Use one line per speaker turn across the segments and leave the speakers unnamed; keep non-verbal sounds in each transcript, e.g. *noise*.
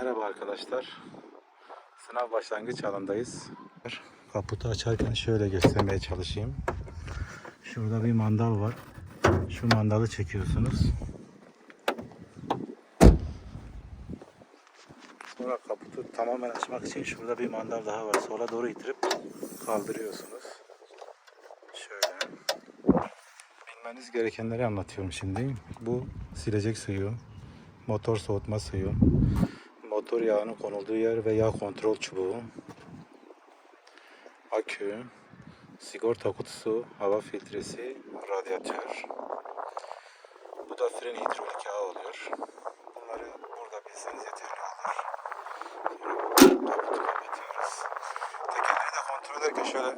Merhaba arkadaşlar. Sınav başlangıç alandayız. Kaputu açarken şöyle göstermeye çalışayım. Şurada bir mandal var. Şu mandalı çekiyorsunuz. Sonra kaputu tamamen açmak için şurada bir mandal daha var. Sola doğru itirip kaldırıyorsunuz. Şöyle. Bilmeniz gerekenleri anlatıyorum şimdi. Bu silecek suyu, motor soğutma suyu, motor yağının konulduğu yer ve yağ kontrol çubuğu, akü, sigorta kutusu, hava filtresi, radyatör. Bu da fren hidrolik yağı oluyor. Bunları burada bilseniz yeterli olur. Kaputu kapatıyoruz. Tekerleri de kontrol ederken şöyle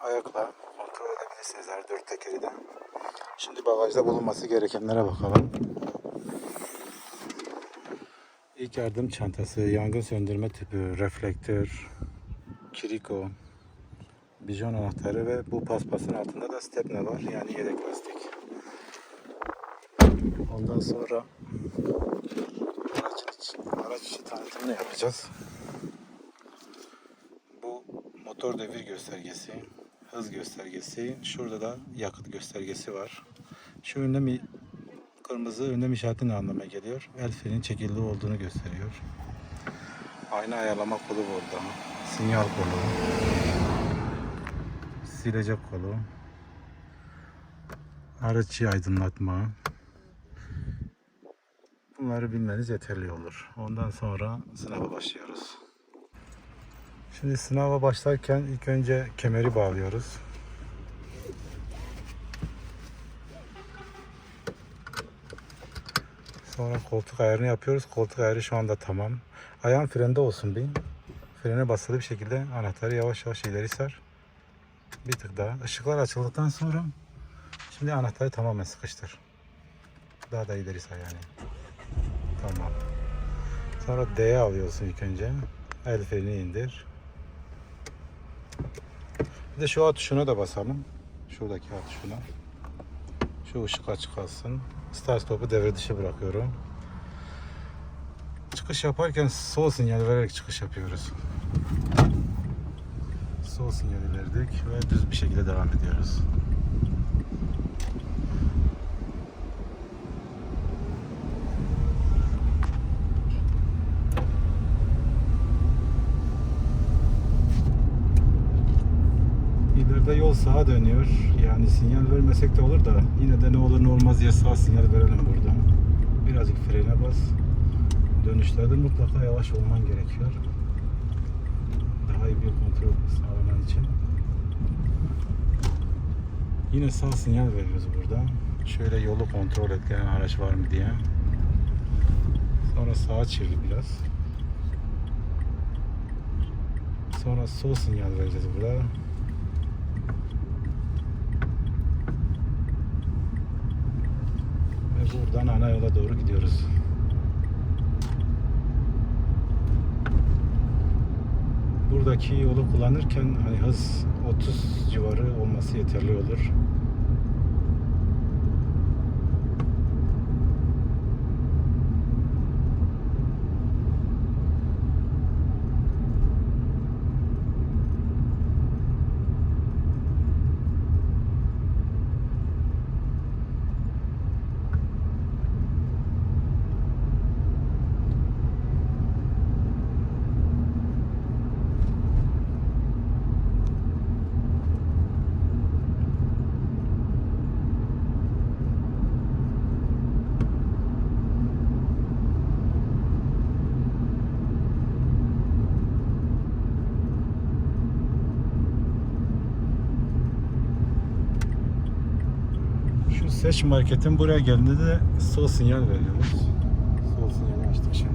ayakla kontrol edebilirsiniz her dört tekeri de. Şimdi bagajda bulunması gerekenlere bakalım. İlk yardım çantası, yangın söndürme tüpü, reflektör, kiriko, bijon anahtarı ve bu paspasın altında da stepne var yani yedek lastik. Ondan sonra araç araç içi tanıtımını yapacağız. Bu motor devir göstergesi, hız göstergesi, şurada da yakıt göstergesi var. Şu önde mi kırmızı önlem işareti ne anlama geliyor? El frenin çekildiği olduğunu gösteriyor. Ayna ayarlama kolu burada. Sinyal kolu. Silecek kolu. Araçı aydınlatma. Bunları bilmeniz yeterli olur. Ondan sonra sınava başlıyoruz. Şimdi sınava başlarken ilk önce kemeri bağlıyoruz. Sonra koltuk ayarını yapıyoruz. Koltuk ayarı şu anda tamam. Ayağın frende olsun bir. Frene basılı bir şekilde anahtarı yavaş yavaş ileri sar. Bir tık daha. Işıklar açıldıktan sonra şimdi anahtarı tamamen sıkıştır. Daha da ileri sar yani. Tamam. Sonra D'ye alıyorsun ilk önce. El freni indir. Bir de şu A tuşuna da basalım. Şuradaki A tuşuna. Şu ışık açık kalsın. Start stop'u devre dışı bırakıyorum. Çıkış yaparken sol sinyal vererek çıkış yapıyoruz. Sol sinyali verdik ve düz bir şekilde devam ediyoruz. İleride yol sağa dönüyor. Yani sinyal vermesek de olur da yine de ne olur ne olmaz diye sağ sinyal verelim burada. Birazcık frene bas. Dönüşlerde mutlaka yavaş olman gerekiyor. Daha iyi bir kontrol sağlaman için. Yine sağ sinyal veriyoruz burada. Şöyle yolu kontrol et gelen araç var mı diye. Sonra sağa çevir biraz. Sonra sol sinyal vereceğiz burada. Buradan ana yola doğru gidiyoruz. Buradaki yolu kullanırken hani hız 30 civarı olması yeterli olur. Seç marketin buraya geldiğinde de sol sinyal veriyoruz. Sol sinyali açtık şimdi.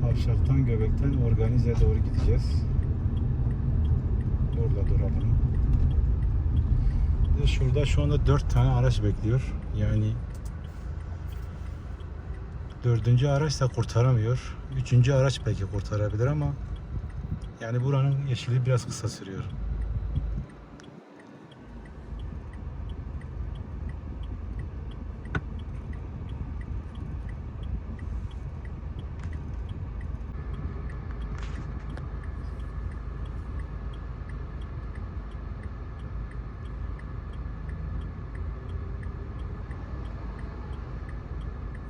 Kavşaktan göbekten organize doğru gideceğiz. Burada duralım. De şurada şu anda 4 tane araç bekliyor. Yani dördüncü araç da kurtaramıyor. Üçüncü araç belki kurtarabilir ama yani buranın yeşili biraz kısa sürüyor.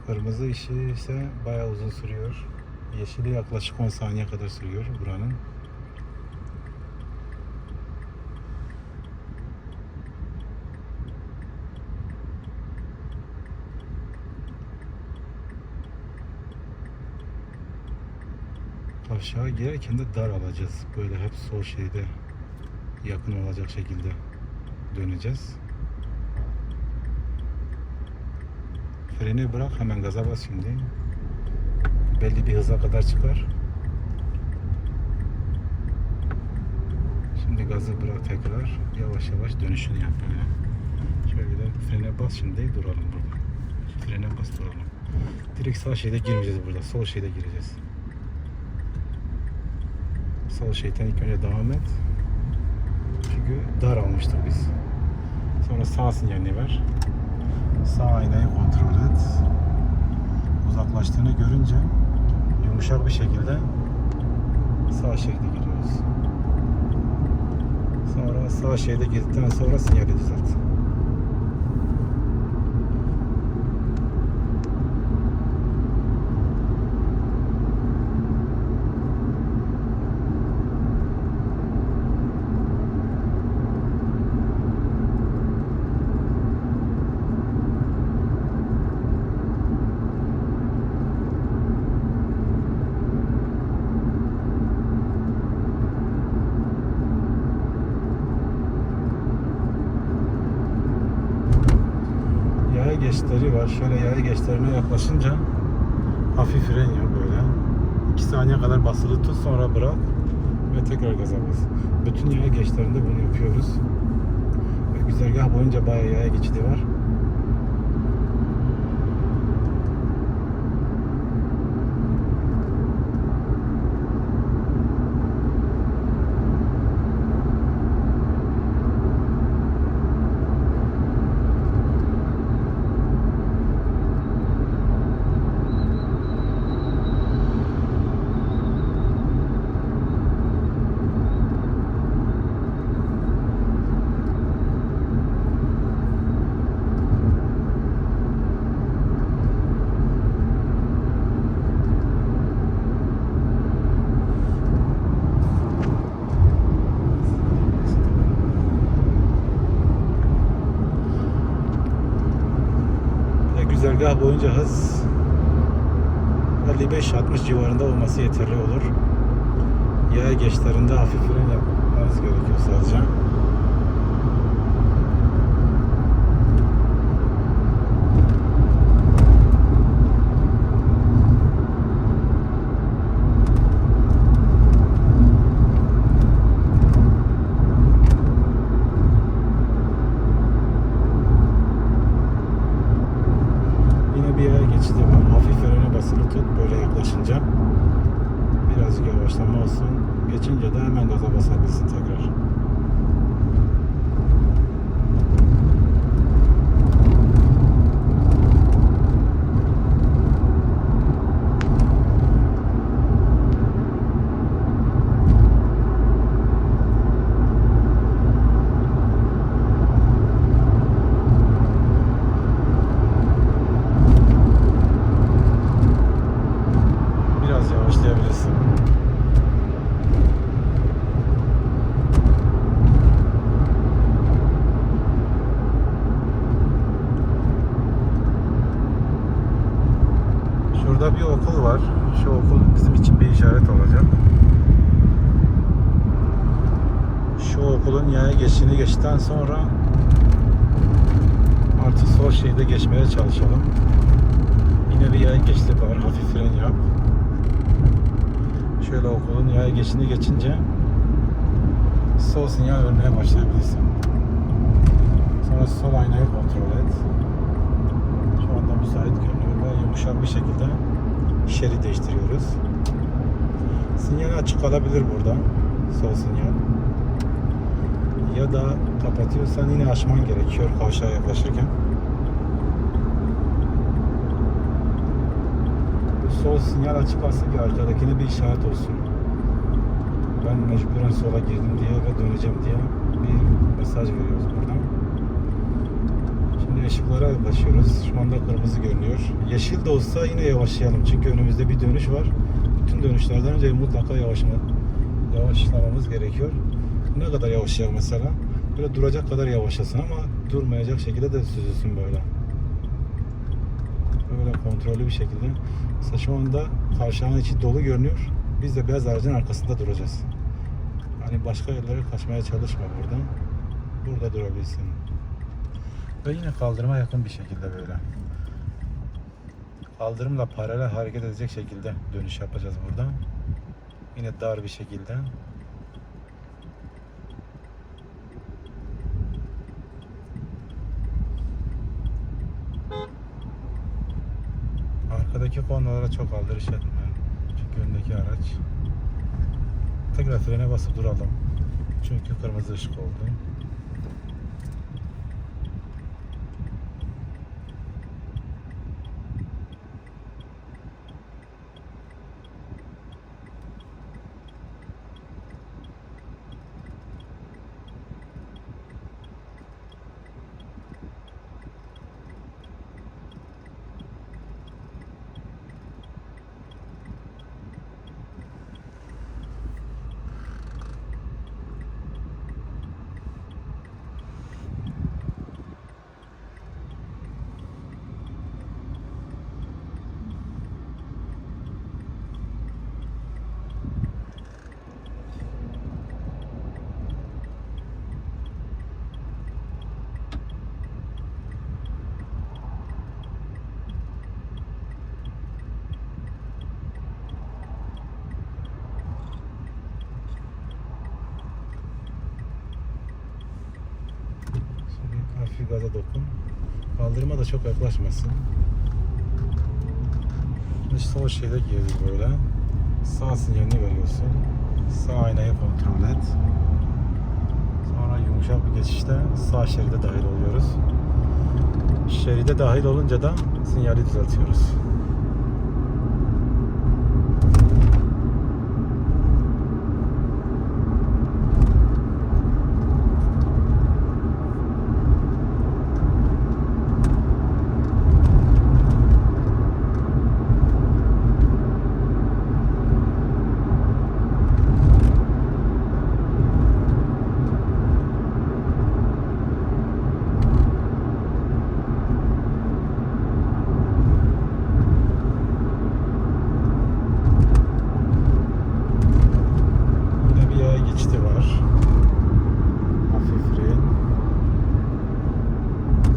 Kırmızı işi ise bayağı uzun sürüyor. Yeşili yaklaşık 10 saniye kadar sürüyor buranın. Aşağı girerken de dar alacağız. Böyle hep sol şeyde yakın olacak şekilde döneceğiz. Freni bırak hemen gaza bas şimdi. Belli bir hıza kadar çıkar. Şimdi gazı bırak tekrar. Yavaş yavaş dönüşünü yap böyle. Şöyle frene bas şimdi duralım burada. Frene bas duralım. Direkt sağ şeyde girmeyeceğiz burada. Sol şeyde gireceğiz. Sol şeyden ilk önce devam et. Çünkü dar almıştık biz. Sonra sağ sinyalini ver. Sağ aynayı kontrol et. Uzaklaştığını görünce yumuşak bir şekilde sağ şekilde giriyoruz. Sonra sağ şeyde girdikten sonra sinyali düzelt. Yaya geçişleri var. Geçişlerine yaklaşınca hafif fren yap böyle. 2 saniye kadar basılı tut sonra bırak ve tekrar gaza bas. Bütün yaya geçişlerinde bunu yapıyoruz. Ve güzergah boyunca bayağı yaya geçidi var. Ve güzergah boyunca hız 55-60 civarında olması yeterli olur. Yaya geçişlerinde hafif fren yapmanız gerekiyor sadece. Yine bir yaya geçidi var. Hafif frene basılı tut böyle yaklaşınca. Birazcık yavaşlama olsun. Geçince de hemen gaza basabilirsin tekrar. Biraz yavaşlayabilirsin. Şurada bir okul var. Şu okul bizim için bir işaret olacak. Şu okulun yaya geçişini geçtikten sonra artık sol şeyde geçmeye çalışalım. Yine bir yaya geçti var. Hafif fren yap. Şöyle okulun yaya geçişini geçince sol sinyal vermeye başlayabilirsin. Sonra sol aynayı kontrol et. Şu anda müsait görünüyor ve yumuşak bir şekilde şerit değiştiriyoruz. Sinyal açık kalabilir burada. Sol sinyal. Ya da kapatıyorsan yine açman gerekiyor kavşağa yaklaşırken. sol sinyal açık kalsın ki arkadakine bir işaret olsun. Ben mecburen sola girdim diye ve döneceğim diye bir mesaj veriyoruz buradan. Şimdi ışıklar ışıklara yaklaşıyoruz. Şu anda kırmızı görünüyor. Yeşil de olsa yine yavaşlayalım. Çünkü önümüzde bir dönüş var. Bütün dönüşlerden önce mutlaka yavaşma, yavaşlamamız gerekiyor. Ne kadar yavaşlayalım mesela? Böyle duracak kadar yavaşlasın ama durmayacak şekilde de süzülsün böyle. Böyle kontrollü bir şekilde. Mesela şu anda kavşağın içi dolu görünüyor. Biz de beyaz aracın arkasında duracağız. Hani başka yerlere kaçmaya çalışma buradan. Burada durabilsin. Ve yine kaldırıma yakın bir şekilde böyle. Kaldırımla paralel hareket edecek şekilde dönüş yapacağız burada. Yine dar bir şekilde. Çok aldırış etme. Çünkü öndeki araç. Tekrar frene basıp duralım. Çünkü kırmızı ışık oldu. Şimdi hafif gaza dokun. Kaldırıma da çok yaklaşmasın. Şimdi sol şeyde girdik böyle. Sağ sinyalini veriyorsun. Sağ aynayı kontrol et. Sonra yumuşak bir geçişte sağ şeride dahil oluyoruz. Şeride dahil olunca da sinyali düzeltiyoruz. Yine bir yaya geçti var. Hafif fren.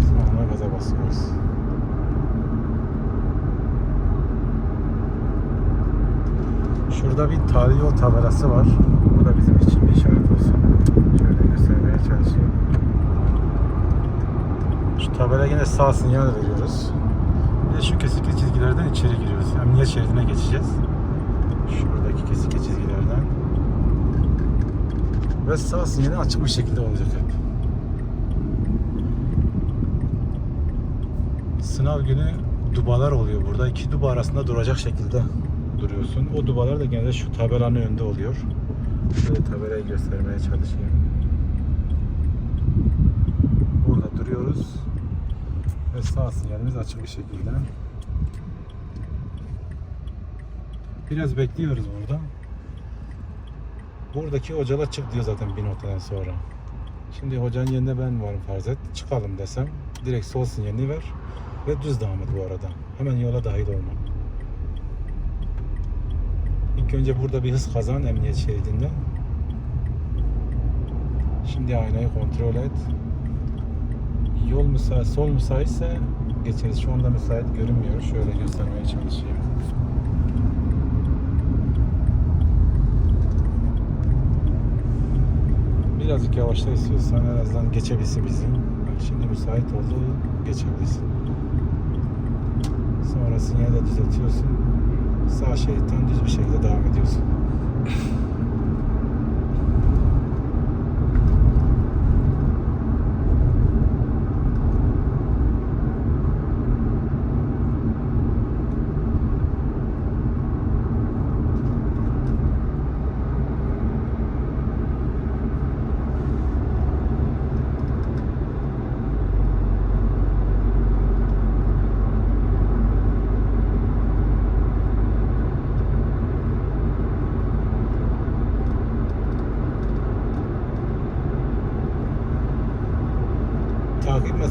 Sonra gaza basıyoruz. Şurada bir tarihi tabelası var. Bu da bizim için bir işaret olsun. Şöyle göstermeye çalışayım. Şu tabela yine sağ sinyal veriyoruz. Bir de şu kesikli çizgilerden içeri giriyoruz. Emniyet şeridine geçeceğiz. Şuradaki kesikli çizgilerden. Ve sağ sinyali açık bir şekilde olacak hep. Sınav günü dubalar oluyor burada. İki duba arasında duracak şekilde duruyorsun. O dubalar da genelde şu tabelanın önünde oluyor. Şöyle tabelayı göstermeye çalışayım. Burada duruyoruz. Ve sağ sinyalimiz açık bir şekilde. Biraz bekliyoruz burada. Buradaki hocalar çık diyor zaten bir noktadan sonra. Şimdi hocanın yerine ben varım farz et. Çıkalım desem direkt sol sinyalini ver ve düz devam et bu arada. Hemen yola dahil olma. İlk önce burada bir hız kazan emniyet şeridinde. Şimdi aynayı kontrol et. Yol müsait, sol müsaitse geçeriz. Şu anda müsait görünmüyor. Şöyle göstermeye çalışayım. Birazcık yavaşla istiyorsan en azından geçebilsin bizi. Şimdi müsait oldu, geçebilirsin. Sonra sinyali de düzeltiyorsun. Sağ şeritten düz bir şekilde devam ediyorsun. *laughs*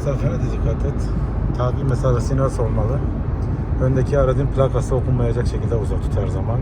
mesafene de dikkat et. Takip mesafesi nasıl olmalı? Öndeki aracın plakası okunmayacak şekilde uzak tut her zaman.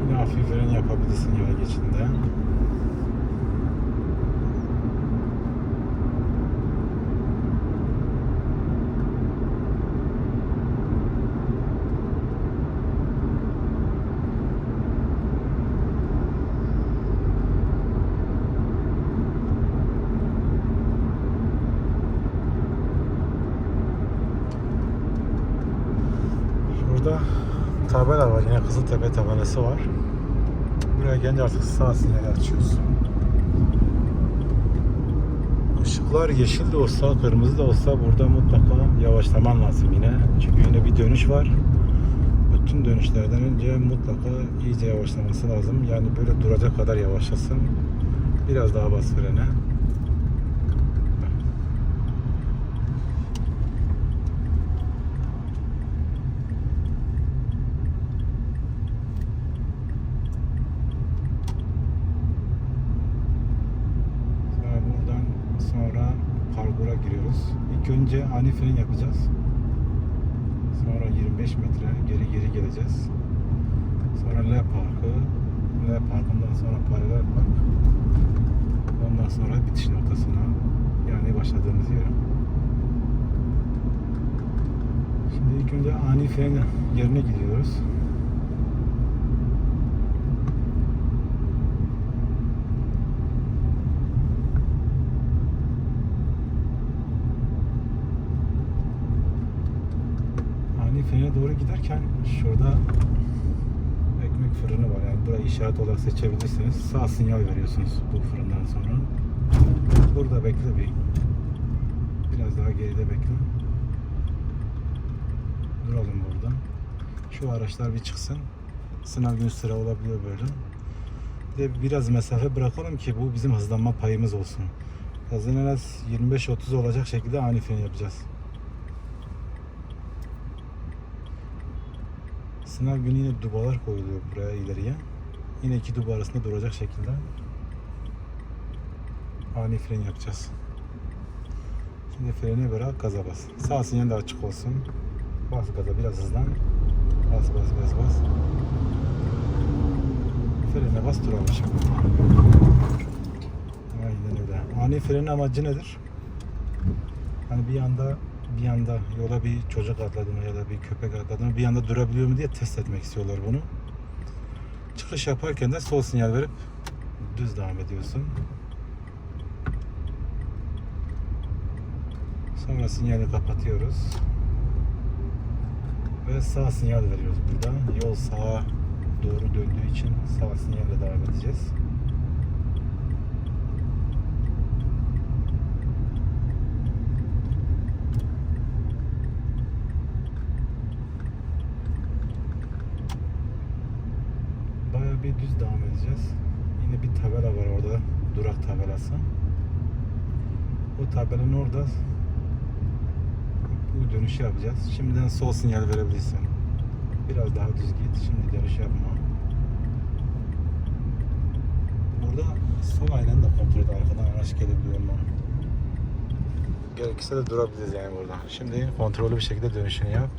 Yine hafif fren yapabilirsin yola geçinde. Şurada tabela var. Yine Kızıltepe tabelası var. Buraya gelince artık sağ sinyali açıyorsun. Işıklar yeşil de olsa, kırmızı da olsa burada mutlaka yavaşlaman lazım yine. Çünkü yine bir dönüş var. Bütün dönüşlerden önce mutlaka iyice yavaşlaması lazım. Yani böyle duracak kadar yavaşlasın. Biraz daha bas frene. Sonra buradan sonra parkura giriyoruz. İlk önce ani fren yapacağız. Sonra 25 metre geri geri geleceğiz. Sonra L parkı. L parkından sonra paralel park. Ondan sonra bitiş noktasına yani başladığımız yere. Şimdi ilk önce ani fren yerine gidiyoruz. ani frene doğru giderken şurada ekmek fırını var. Yani burayı işaret olarak seçebilirsiniz. Sağ sinyal veriyorsunuz bu fırından sonra. Burada bekle bir. Biraz daha geride bekle. Duralım burada. Şu araçlar bir çıksın. Sınav günü sıra olabiliyor böyle. Bir de biraz mesafe bırakalım ki bu bizim hızlanma payımız olsun. Yazın en az 25-30 olacak şekilde ani fren yapacağız. Sınav günü yine dubalar koyuluyor buraya ileriye. Yine iki duba arasında duracak şekilde ani fren yapacağız. Şimdi freni bırak gaza bas. Sağ sinyal de açık olsun. Bas gaza biraz hızlan. Bas bas bas bas. Frene bas duralım şimdi. Aynen öyle. Ani frenin amacı nedir? Hani bir anda bir anda yola bir çocuk atladı mı ya da bir köpek atladı mı bir anda durabiliyor mu diye test etmek istiyorlar bunu. Çıkış yaparken de sol sinyal verip düz devam ediyorsun. Sonra sinyali kapatıyoruz. Ve sağ sinyal veriyoruz burada. Yol sağa doğru döndüğü için sağ sinyalle devam edeceğiz. Bayağı bir düz devam edeceğiz. Yine bir tabela var orada. Durak tabelası. O tabelanın orada bu dönüşü yapacağız. Şimdiden sol sinyal verebilirsin. Biraz daha düz git. Şimdi dönüş yapma. Burada sol aynen de kontrol et. Arkadan araç gelebiliyor mu? Gerekirse de durabiliriz yani burada. Şimdi kontrollü bir şekilde dönüşünü yap.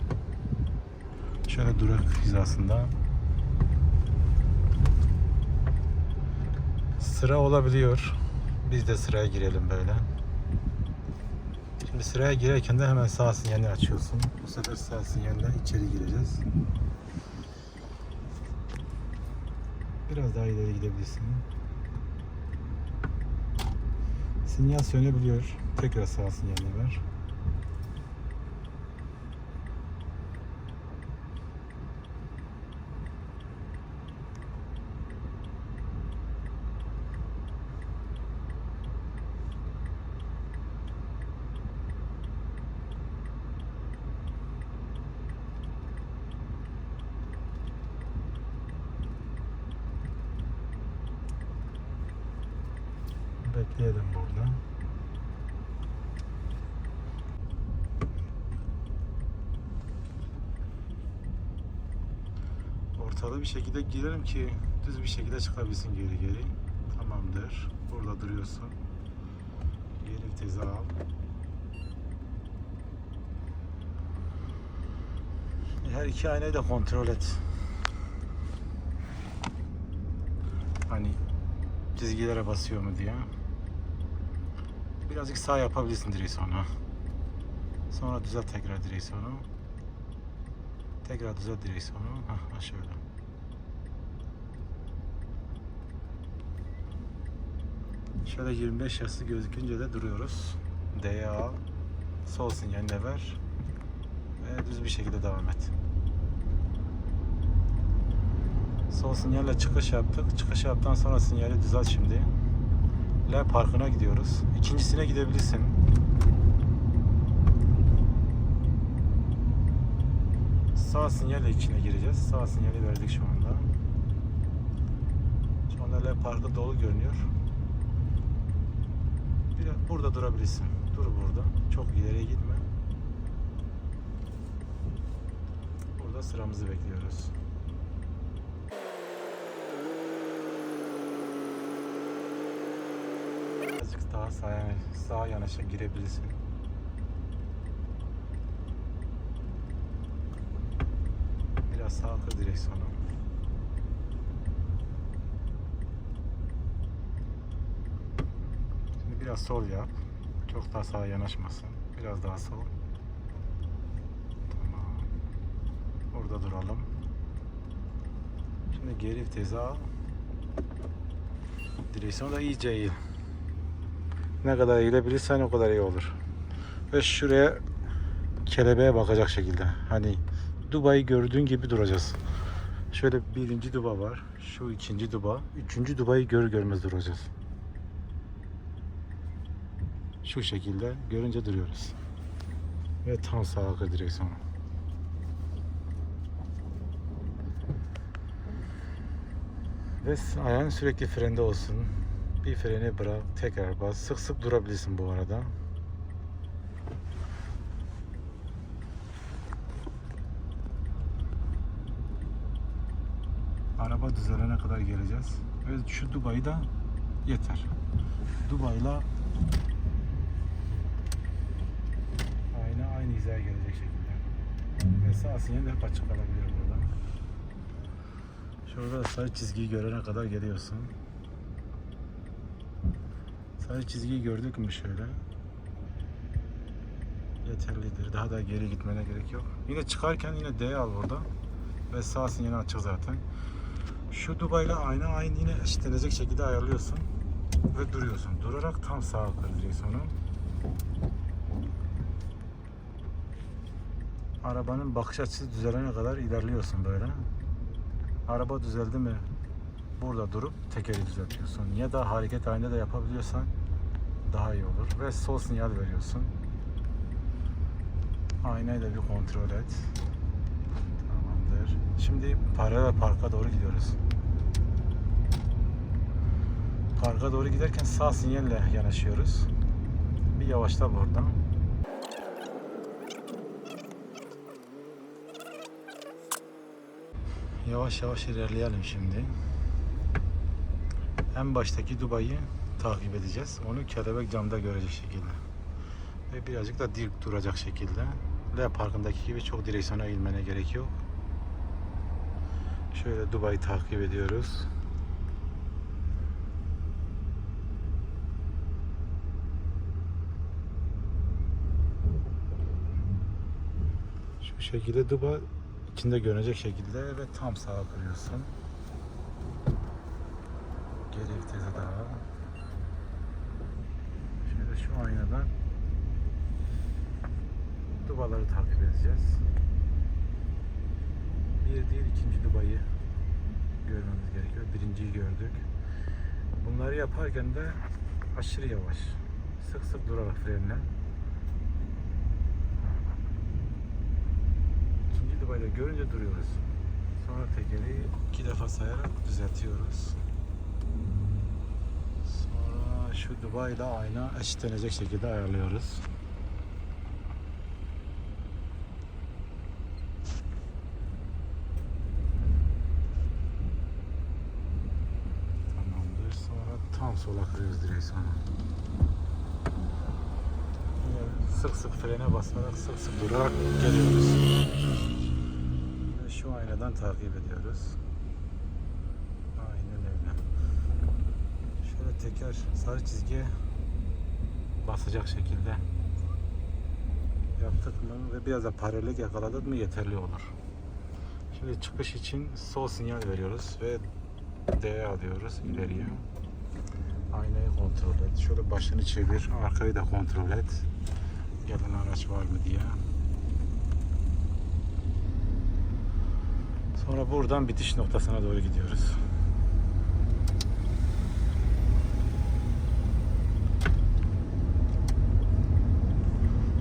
Şöyle durak hizasında. Sıra olabiliyor. Biz de sıraya girelim böyle. Şimdi sıraya girerken de hemen sağ sinyalini açıyorsun. Bu sefer sağ sinyalle içeri gireceğiz. Biraz daha ileri gidebilirsin. Sinyal sönebiliyor. Tekrar sağ sinyalini ver. Bekleyelim burada. Ortalı bir şekilde girelim ki düz bir şekilde çıkabilsin geri geri. Tamamdır. Burada duruyorsun. Geri vitesi al. Her iki aynayı da kontrol et. Hani çizgilere basıyor mu diye. Birazcık sağ yapabilirsin direksiyonu. Sonra düzelt tekrar direksiyonu. Tekrar düzelt direksiyonu. Hah şöyle. Şöyle 25 yası gözükünce de duruyoruz. Al. Sol sinyaline ver. Ve düz bir şekilde devam et. Sol sinyalle çıkış yaptık. Çıkış yaptıktan sonra sinyali düzelt şimdi. L parkına gidiyoruz. İkincisine gidebilirsin. Sağ sinyalle içine gireceğiz. Sağ sinyali verdik şu anda. Şu anda L parkı dolu görünüyor. Bir burada durabilirsin. Dur burada. Çok ileriye gitme. Burada sıramızı bekliyoruz. Birazcık daha sağa, sağa yanaşa girebilirsin. Biraz sağa kır direksiyonu. Şimdi biraz sol yap. Çok daha sağa yanaşmasın. Biraz daha sol. Tamam. Orada duralım. Şimdi geri vitesi al. Direksiyonu da iyice eğil. Ne kadar eğilebilirsen o kadar iyi olur. Ve şuraya kelebeğe bakacak şekilde. Hani Dubai'yi gördüğün gibi duracağız. Şöyle birinci duba var. Şu ikinci duba. Üçüncü Dubai'yi gör görmez duracağız. Şu şekilde görünce duruyoruz. Ve tam sağa kır direksiyonu. Ve ayağın sürekli frende olsun. Bir freni bırak, tekrar bas. Sık sık durabilirsin bu arada. Araba düzelene kadar geleceğiz. Ve şu Dubai'da yeter. Dubai'la aynı aynı hizaya gelecek şekilde. Ve sağ sinyal hep açık kalabilir burada. Şurada sarı çizgiyi görene kadar geliyorsun. Sarı çizgiyi gördük mü şöyle? Yeterlidir. Daha da geri gitmene gerek yok. Yine çıkarken yine D al burada. Ve sağ sinyali açık zaten. Şu Dubai'yle aynı aynı yine eşitlenecek şekilde ayarlıyorsun. Ve duruyorsun. Durarak tam sağa kır direksiyonu. Arabanın bakış açısı düzelene kadar ilerliyorsun böyle. Araba düzeldi mi burada durup tekeri düzeltiyorsun. Ya da hareket halinde de yapabiliyorsan daha iyi olur. Ve sol sinyal veriyorsun. Aynayı da bir kontrol et. Tamamdır. Şimdi paralel parka doğru gidiyoruz. Parka doğru giderken sağ sinyalle yanaşıyoruz. Bir yavaşla buradan. Yavaş yavaş ilerleyelim şimdi. En baştaki Dubai'yi takip edeceğiz. Onu kelebek camda görecek şekilde. Ve birazcık da dik duracak şekilde. L parkındaki gibi çok direksiyona eğilmene gerek yok. Şöyle Dubai takip ediyoruz. şekilde Duba içinde görünecek şekilde ve tam sağa kırıyorsun. Geri vitese daha. Şöyle şu aynadan Dubaları takip edeceğiz. Bir değil ikinci Dubai'yi görmemiz gerekiyor. Birinciyi gördük. Bunları yaparken de aşırı yavaş. Sık sık durarak frenle. Dubai'de görünce duruyoruz. Sonra tekeri iki defa sayarak düzeltiyoruz. Sonra şu Dubai ile ayna eşitlenecek şekilde ayarlıyoruz. Tamamdır. Sonra tam sola kırıyoruz. Yine sık sık frene basarak sık sık durarak geliyoruz. Şu aynadan takip ediyoruz. Aynen öyle. Şöyle teker sarı çizgiye basacak şekilde yaptık mı ve biraz da paralel yakaladık mı yeterli olur. Şimdi çıkış için sol sinyal veriyoruz ve D alıyoruz ileriye. Aynayı kontrol et. Şöyle başını çevir. Arkayı da kontrol et. Gelen araç var mı diye. Sonra buradan bitiş noktasına doğru gidiyoruz.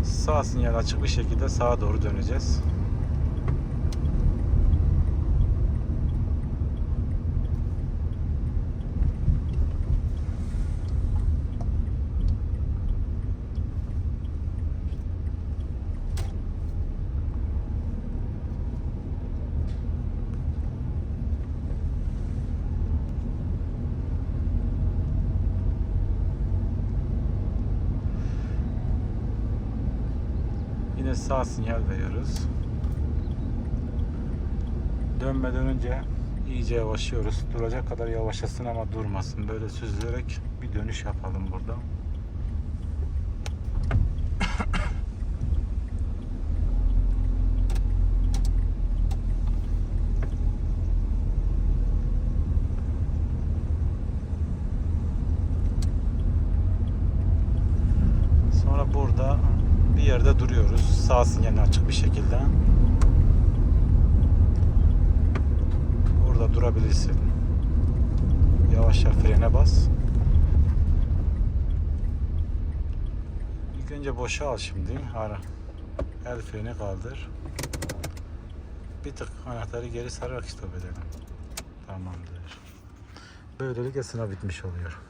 Sağ sinyal açık bir şekilde sağa doğru döneceğiz. Yine sağ sinyal veriyoruz. Dönmeden önce iyice yavaşlıyoruz. Duracak kadar yavaşlasın ama durmasın. Böyle süzülerek bir dönüş yapalım burada. Sonra burada bir yerde duruyoruz. Sağ sinyalini açık bir şekilde. Burada durabilirsin. Yavaşça frene bas. İlk önce boşa al şimdi. Ara. El freni kaldır. Bir tık anahtarı geri sararak stop edelim. Tamamdır. Böylelikle sınav bitmiş oluyor.